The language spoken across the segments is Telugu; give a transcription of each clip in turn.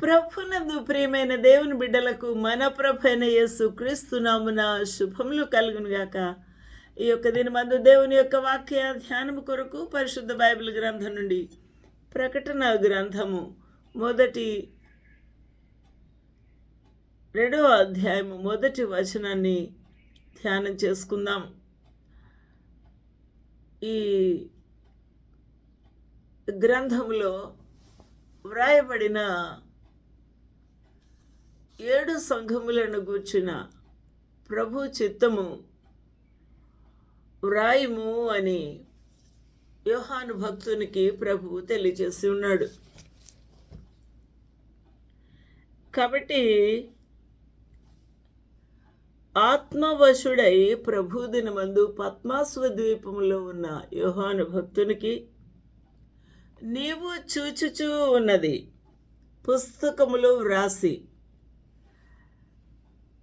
ప్రభునందు ప్రియమైన దేవుని బిడ్డలకు మన ప్రభైన యేసు క్రీస్తునామున శుభములు కలుగునుగాక ఈ యొక్క దీని మందు దేవుని యొక్క వాక్య ధ్యానము కొరకు పరిశుద్ధ బైబిల్ గ్రంథం నుండి ప్రకటన గ్రంథము మొదటి రెండవ అధ్యాయము మొదటి వచనాన్ని ధ్యానం చేసుకుందాం. ఈ గ్రంథంలో వ్రాయబడిన ఏడు సంఘములను గూర్చిన ప్రభు చిత్తము వ్రాయము అని యోహాను భక్తునికి ప్రభువు తెలియజేసి ఉన్నాడు. కాబట్టి ఆత్మవశుడై ప్రభు దినమందు పద్మాస్వ ద్వీపంలో ఉన్న యోహాను భక్తునికి నీవు చూచుచూ ఉన్నది పుస్తకములో వ్రాసి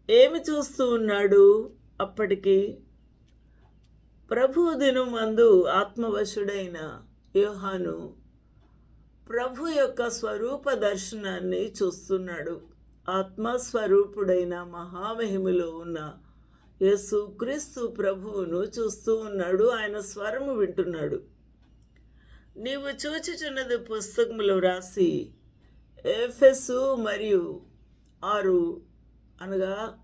ఏమి చూస్తూ ఉన్నాడు? అప్పటికి ప్రభు దినం మందు ఆత్మవశుడైన యోహాను ప్రభు యొక్క స్వరూప దర్శనాన్ని చూస్తున్నాడు. ఆత్మస్వరూపుడైన మహామహిమలో ఉన్న యేసు క్రీస్తు ప్రభువును చూస్తూ ఉన్నాడు. ఆయన స్వరము వింటున్నాడు. నీవు చూచుచున్నది పుస్తకములో రాసి ఎఫ్ఎస్ మరియు ఆరు అనగా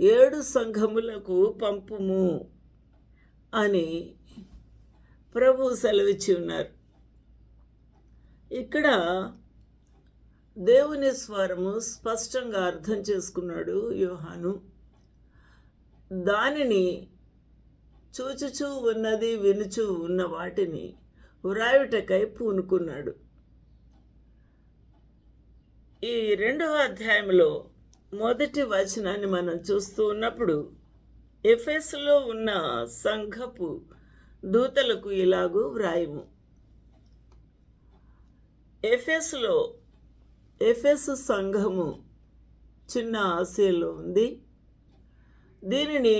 ఏడు సంఘములకు పంపుము అని ప్రభు సెలవిచ్చి ఉన్నారు. ఇక్కడ దేవుని స్వరము స్పష్టంగా అర్థం చేసుకున్నాడు యోహాను. దానిని చూచుచూ ఉన్నది వినుచూ ఉన్న వాటిని వ్రాయుటకై పూనుకున్నాడు. ఈ రెండవ అధ్యాయంలో మొదటి వచనాన్ని మనం చూస్తూ ఉన్నప్పుడు ఎఫెస్లో ఉన్న సంఘపు దూతలకు ఇలాగూ వ్రాయము. ఎఫెస్లో ఎఫెస్ సంఘము చిన్న ఆశయంలో ఉంది. దీనిని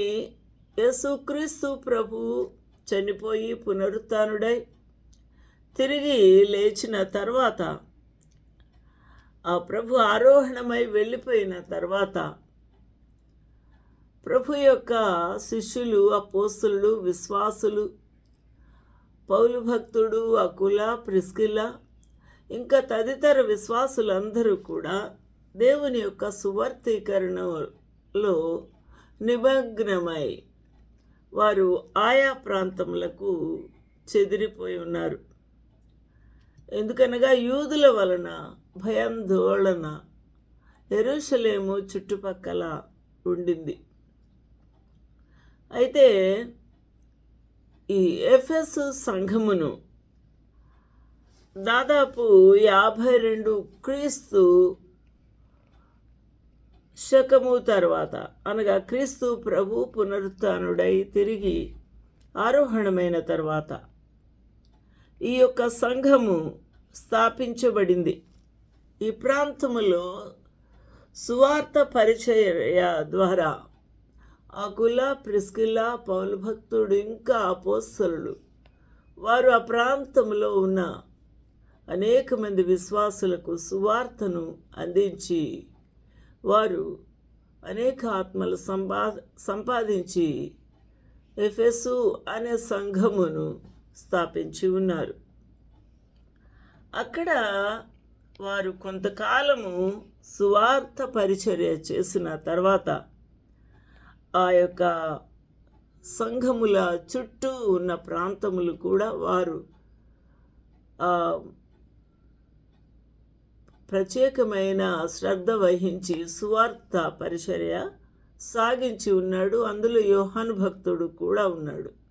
యేసుక్రీస్తు ప్రభు చనిపోయి పునరుత్నుడై తిరిగి లేచిన తర్వాత ఆ ప్రభు ఆరోహణమై వెళ్ళిపోయిన తర్వాత ప్రభు యొక్క శిష్యులు అపోస్తులు విశ్వాసులు పౌలు భక్తుడు అకుల ప్రిస్కిల ఇంకా తదితర విశ్వాసులందరూ కూడా దేవుని యొక్క సువర్తీకరణలో నిమగ్నమై వారు ఆయా ప్రాంతములకు చెదిరిపోయి ఉన్నారు. ఎందుకనగా యూదుల వలన భయాందోళన ఎరుషలేము చుట్టుపక్కల ఉండింది. అయితే ఈ ఎఫ్ఎస్ సంఘమును దాదాపు యాభై రెండు క్రీస్తు శకము తర్వాత అనగా క్రీస్తు ప్రభు పునరుత్నుడై తిరిగి ఆరోహణమైన తర్వాత ఈ యొక్క సంఘము స్థాపించబడింది. ఈ ప్రాంతములో సువార్త పరిచయ ద్వారా అకుల ప్రిస్కిల పౌలు భక్తుడు ఇంకా అపోస్తలు వారు ఆ ప్రాంతంలో ఉన్న అనేక మంది విశ్వాసులకు సువార్తను అందించి వారు అనేక ఆత్మలు సంపా సంపాదించి ఎఫెసు అనే సంఘమును స్థాపించి ఉన్నారు. అక్కడ వారు కొంతకాలము సువార్త పరిచర్య చేసిన తర్వాత ఆ యొక్క సంఘముల చుట్టూ ఉన్న ప్రాంతములు కూడా వారు ప్రత్యేకమైన శ్రద్ధ వహించి సువార్త పరిచర్య సాగించి ఉన్నాడు. అందులో యోహాను భక్తుడు కూడా ఉన్నాడు.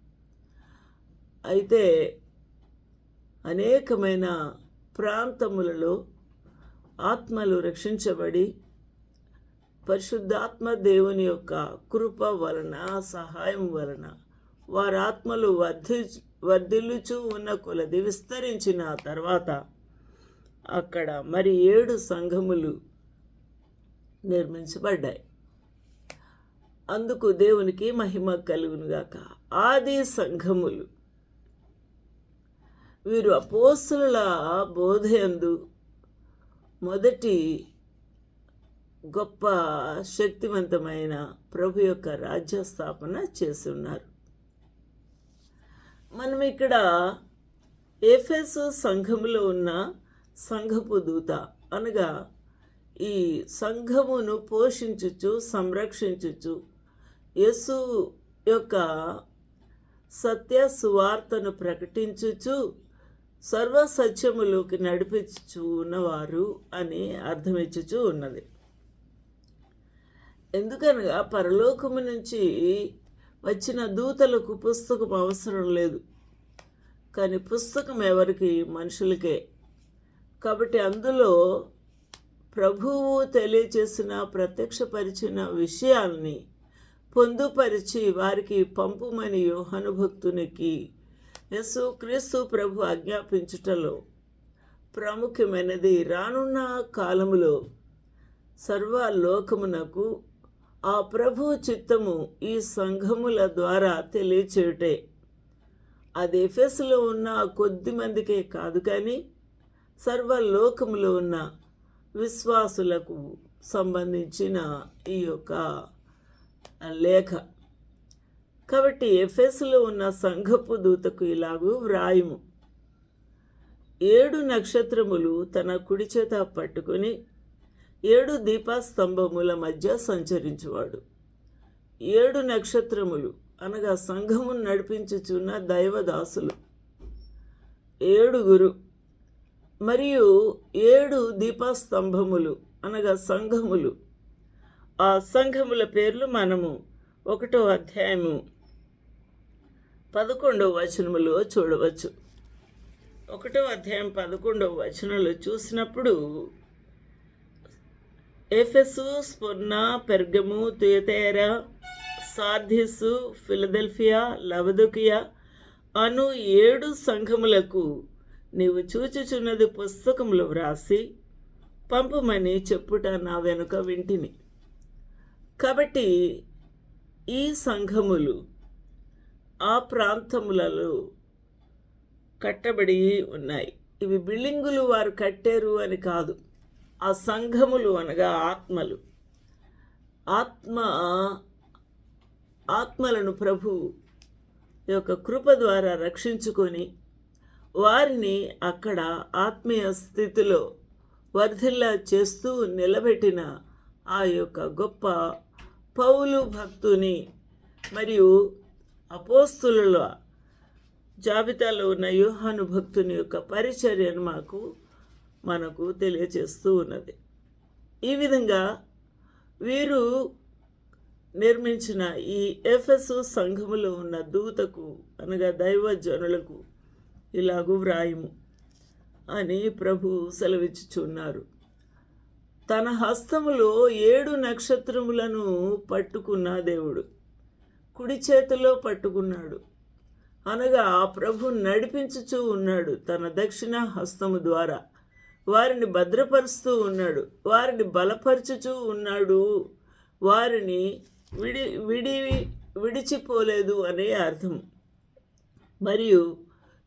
అయితే అనేకమైన ప్రాంతములలో ఆత్మలు రక్షించబడి పరిశుద్ధాత్మ దేవుని యొక్క కృప వలన సహాయం వలన వారి ఆత్మలు వర్ధి వర్ధిల్లుచూ ఉన్న కొలది విస్తరించిన తర్వాత అక్కడ మరి ఏడు సంఘములు నిర్మించబడ్డాయి. అందుకు దేవునికి మహిమ కలుగునుగాక. ఆది సంఘములు వీరు అపోసుల బోధయందు మొదటి గొప్ప శక్తివంతమైన ప్రభు యొక్క రాజ్య స్థాపన చేసి ఉన్నారు మనం ఇక్కడ ఎఫెసు సంఘములో ఉన్న సంఘపు దూత అనగా ఈ సంఘమును పోషించుచు సంరక్షించుచు యేసు యొక్క సత్య సువార్తను ప్రకటించుచు సర్వ సత్యములోకి ఉన్నవారు అని అర్థమిచ్చుచు ఉన్నది. ఎందుకనగా పరలోకము నుంచి వచ్చిన దూతలకు పుస్తకం అవసరం లేదు. కానీ పుస్తకం ఎవరికి? మనుషులకే. కాబట్టి అందులో ప్రభువు తెలియచేసిన ప్రత్యక్షపరిచిన విషయాల్ని పొందుపరిచి వారికి పంపుమని యోహను భక్తునికి యస్సు క్రీస్తు ప్రభు ఆజ్ఞాపించుటలో ప్రాముఖ్యమైనది రానున్న కాలములో సర్వలోకమునకు ఆ ప్రభు చిత్తము ఈ సంఘముల ద్వారా తెలియచేయుటే. అది ఎఫెస్లో ఉన్న కొద్ది మందికే కాదు కానీ సర్వలోకములో ఉన్న విశ్వాసులకు సంబంధించిన ఈ యొక్క లేఖ. కాబట్టి ఎఫెస్లో ఉన్న సంఘపు దూతకు ఇలాగూ వ్రాయుము. ఏడు నక్షత్రములు తన కుడి చేత పట్టుకొని ఏడు దీపాస్తంభముల మధ్య సంచరించువాడు. ఏడు నక్షత్రములు అనగా సంఘమును నడిపించుచున్న దైవదాసులు. ఏడుగురు మరియు ఏడు దీపస్తంభములు అనగా సంఘములు. ఆ సంఘముల పేర్లు మనము ఒకటో అధ్యాయము పదకొండవ వచనములో చూడవచ్చు. ఒకటో అధ్యాయం పదకొండవ వచనంలో చూసినప్పుడు ఎఫెసు స్ఫుర్ణ పెర్గము తుయతేర సార్ధిసు ఫిలదెల్ఫియా లవదుకియా అను ఏడు సంఘములకు నీవు చూచుచున్నది పుస్తకంలో వ్రాసి పంపమని చెప్పుట నా వెనుక వింటిని. కాబట్టి ఈ సంఘములు ఆ ప్రాంతములలో కట్టబడి ఉన్నాయి. ఇవి బిల్డింగులు వారు కట్టారు అని కాదు. ఆ సంఘములు అనగా ఆత్మలు. ఆత్మ ఆత్మలను ప్రభు యొక్క కృప ద్వారా రక్షించుకొని వారిని అక్కడ ఆత్మీయ స్థితిలో వర్ధిల్లా చేస్తూ నిలబెట్టిన ఆ యొక్క గొప్ప పౌలు భక్తుని మరియు అపోస్తులలో జాబితాలో ఉన్న యూహాను భక్తుని యొక్క పరిచర్యను మాకు మనకు తెలియచేస్తూ ఉన్నది. ఈ విధంగా వీరు నిర్మించిన ఈ ఎఫ్ఎస్ఓ సంఘములో ఉన్న దూతకు అనగా దైవజనులకు ఇలాగూ వ్రాయము అని ప్రభు సెలవిచ్చుచున్నారు. తన హస్తములో ఏడు నక్షత్రములను పట్టుకున్న దేవుడు. కుడి చేతిలో పట్టుకున్నాడు. అనగా ఆ ప్రభు నడిపించుచూ ఉన్నాడు తన దక్షిణ హస్తము ద్వారా. వారిని భద్రపరుస్తూ ఉన్నాడు. వారిని బలపరచుచూ ఉన్నాడు. వారిని విడి విడి విడిచిపోలేదు అనే అర్థం. మరియు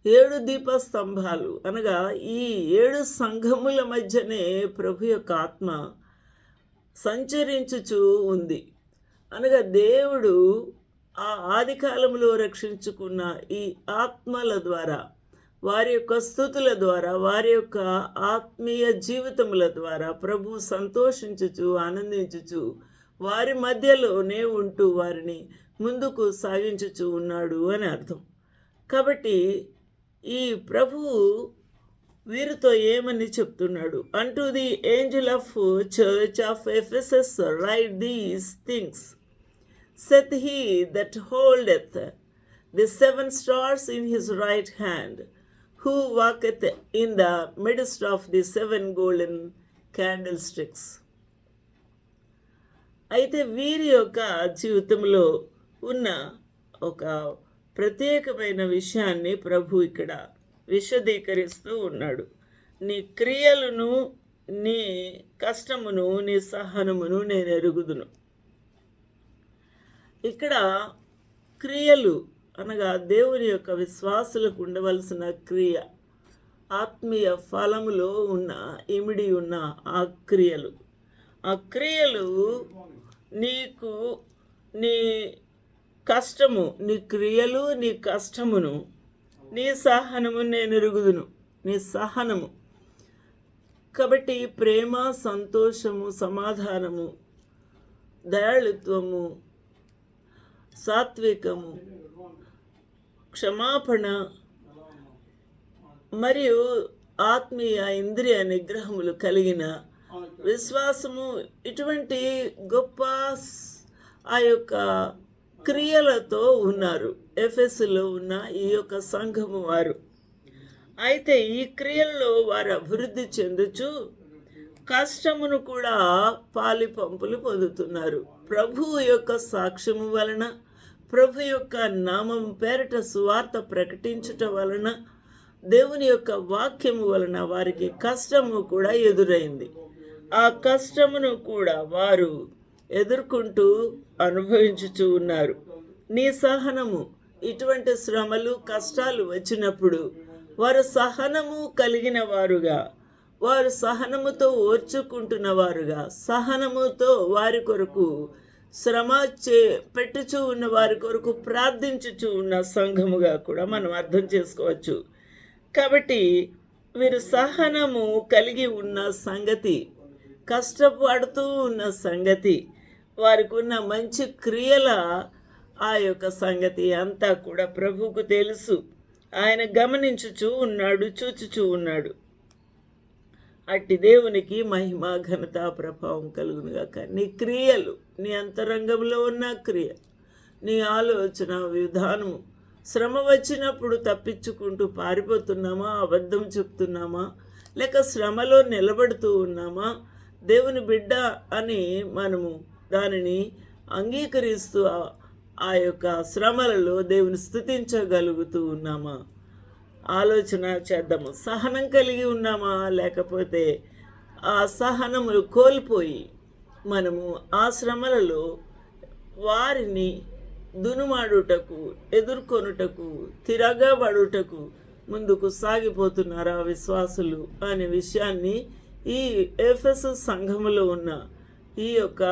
ఏడు దీపస్తంభాలు అనగా ఈ ఏడు సంఘముల మధ్యనే ప్రభు యొక్క ఆత్మ సంచరించుచూ ఉంది. అనగా దేవుడు ఆ ఆది కాలంలో రక్షించుకున్న ఈ ఆత్మల ద్వారా వారి యొక్క స్థుతుల ద్వారా వారి యొక్క ఆత్మీయ జీవితముల ద్వారా ప్రభు సంతోషించుచు ఆనందించుచు వారి మధ్యలోనే ఉంటూ వారిని ముందుకు సాగించుచు ఉన్నాడు అని అర్థం. కాబట్టి ఈ ప్రభువు వీరితో ఏమని చెప్తున్నాడు? అంటూ the angel of church of Ephesus write these things saith he that holdeth the seven stars in his right hand who walketh in the midst of the seven golden candlesticks అయితే వీరి యొక్క జీవితంలో ఉన్న ఒక ప్రత్యేకమైన విషయాన్ని ప్రభు ఇక్కడ విశదీకరిస్తూ ఉన్నాడు. నీ క్రియలను నీ కష్టమును నీ సహనమును నేను ఎరుగుదును. ఇక్కడ క్రియలు అనగా దేవుని యొక్క విశ్వాసులకు ఉండవలసిన క్రియ ఆత్మీయ ఫలములో ఉన్న ఇమిడి ఉన్న ఆ క్రియలు. ఆ క్రియలు నీకు నీ కష్టము నీ క్రియలు నీ కష్టమును నీ సహనము నేను ఎరుగుదును నీ సహనము. కాబట్టి ప్రేమ సంతోషము సమాధానము దయాళుత్వము సాత్వికము క్షమాపణ మరియు ఆత్మీయ ఇంద్రియ నిగ్రహములు కలిగిన విశ్వాసము. ఇటువంటి గొప్ప ఆ యొక్క క్రియలతో ఉన్నారు. ఎఫ్ఎస్లో ఉన్న ఈ యొక్క సంఘము వారు. అయితే ఈ క్రియల్లో వారు అభివృద్ధి చెందుచు కష్టమును కూడా పాలి పంపులు పొందుతున్నారు. ప్రభు యొక్క సాక్ష్యము వలన ప్రభు యొక్క నామం పేరట సువార్త ప్రకటించుట వలన దేవుని యొక్క వాక్యము వలన వారికి కష్టము కూడా ఎదురైంది. ఆ కష్టమును కూడా వారు ఎదుర్కొంటూ అనుభవించుచూ ఉన్నారు. నీ సహనము ఇటువంటి శ్రమలు కష్టాలు వచ్చినప్పుడు వారు సహనము కలిగిన వారుగా వారు సహనముతో ఓర్చుకుంటున్న వారుగా సహనముతో వారి కొరకు శ్రమ చే పెట్టుచూ ఉన్న వారి కొరకు ప్రార్థించుచూ ఉన్న సంఘముగా కూడా మనం అర్థం చేసుకోవచ్చు. కాబట్టి వీరు సహనము కలిగి ఉన్న సంగతి కష్టపడుతూ ఉన్న సంగతి వారికి ఉన్న మంచి క్రియల ఆ యొక్క సంగతి అంతా కూడా ప్రభువుకు తెలుసు. ఆయన గమనించుచూ ఉన్నాడు చూచుచూ ఉన్నాడు. అట్టి దేవునికి మహిమ ఘనత ప్రభావం కలుగునుగాక నీ క్రియలు నీ అంతరంగంలో ఉన్న క్రియ నీ ఆలోచన విధానము శ్రమ వచ్చినప్పుడు తప్పించుకుంటూ పారిపోతున్నామా అబద్ధం చెప్తున్నామా లేక శ్రమలో నిలబడుతూ ఉన్నామా? దేవుని బిడ్డ అని మనము దానిని అంగీకరిస్తూ ఆ- ఆ యొక్క శ్రమలలో దేవుని స్థుతించగలుగుతూ ఉన్నామా? ఆలోచన చేద్దాము. సహనం కలిగి ఉన్నామా? లేకపోతే ఆ సహనములు కోల్పోయి మనము ఆ శ్రమలలో వారిని దునుమాడుటకు ఎదుర్కొనుటకు తిరగబడుటకు ముందుకు సాగిపోతున్నారా విశ్వాసులు అనే విషయాన్ని ఈ ఎఫ్ఎస్ సంఘములో ఉన్న ఈ యొక్క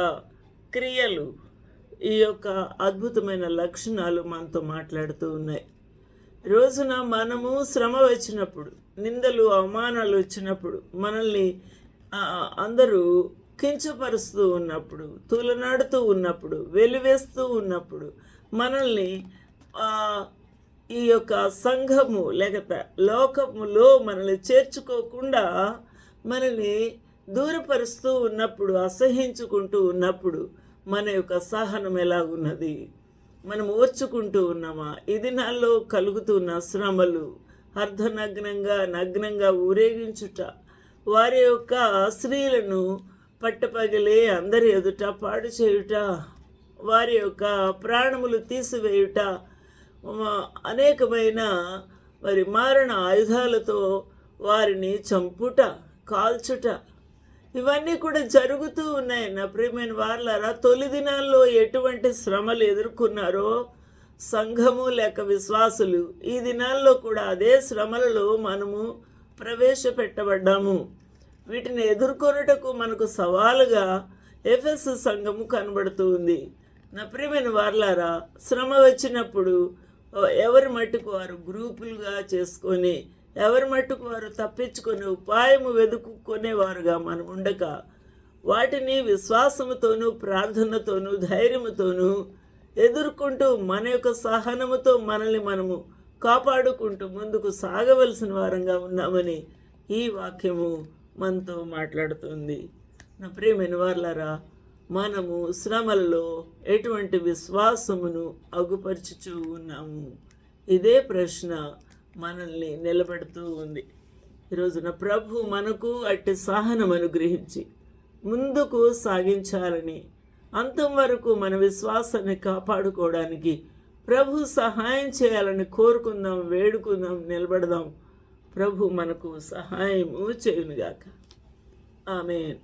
క్రియలు ఈ యొక్క అద్భుతమైన లక్షణాలు మనతో మాట్లాడుతూ ఉన్నాయి. రోజున మనము శ్రమ వచ్చినప్పుడు నిందలు అవమానాలు వచ్చినప్పుడు మనల్ని అందరూ కించపరుస్తూ ఉన్నప్పుడు తూలనాడుతూ ఉన్నప్పుడు వెలివేస్తూ ఉన్నప్పుడు మనల్ని ఈ యొక్క సంఘము లేకపోతే లోకములో మనల్ని చేర్చుకోకుండా మనల్ని దూరపరుస్తూ ఉన్నప్పుడు అసహించుకుంటూ ఉన్నప్పుడు మన యొక్క సహనం ఎలాగున్నది? మనం ఓర్చుకుంటూ ఉన్నామా? ఇది నాలో కలుగుతున్న శ్రమలు అర్ధనగ్నంగా నగ్నంగా ఊరేగించుట వారి యొక్క స్త్రీలను పట్టపగలే అందరి ఎదుట పాడు చేయుట వారి యొక్క ప్రాణములు తీసివేయుట అనేకమైన మరి మారణ ఆయుధాలతో వారిని చంపుట కాల్చుట ఇవన్నీ కూడా జరుగుతూ ఉన్నాయి నా ప్రియమైన వార్లారా. తొలి దినాల్లో ఎటువంటి శ్రమలు ఎదుర్కొన్నారో సంఘము లేక విశ్వాసులు ఈ దినాల్లో కూడా అదే శ్రమలలో మనము ప్రవేశపెట్టబడ్డాము. వీటిని ఎదుర్కొనుటకు మనకు సవాలుగా ఎఫ్ఎస్ సంఘము కనబడుతూ ఉంది. నా ప్రియమైన వార్లారా శ్రమ వచ్చినప్పుడు ఎవరి మట్టుకు వారు గ్రూపులుగా చేసుకొని ఎవరి మట్టుకు వారు తప్పించుకొని ఉపాయము వెతుక్కునేవారుగా మనం ఉండక. వాటిని విశ్వాసముతోనూ ప్రార్థనతోనూ ధైర్యముతోనూ ఎదుర్కొంటూ మన యొక్క సహనముతో మనల్ని మనము కాపాడుకుంటూ ముందుకు సాగవలసిన వారంగా ఉన్నామని ఈ వాక్యము మనతో మాట్లాడుతుంది. నా ప్రియమైన వార్లరా మనము శ్రమల్లో ఎటువంటి విశ్వాసమును అగుపరుచుచూ ఉన్నాము? ఇదే ప్రశ్న మనల్ని నిలబెడుతూ ఉంది. ఈరోజున ప్రభు మనకు అట్టి సహనం అనుగ్రహించి ముందుకు సాగించాలని అంతం వరకు మన విశ్వాసాన్ని కాపాడుకోవడానికి ప్రభు సహాయం చేయాలని కోరుకుందాం వేడుకుందాం నిలబడదాం. ప్రభు మనకు సహాయము చేయునుగాక. ఆమె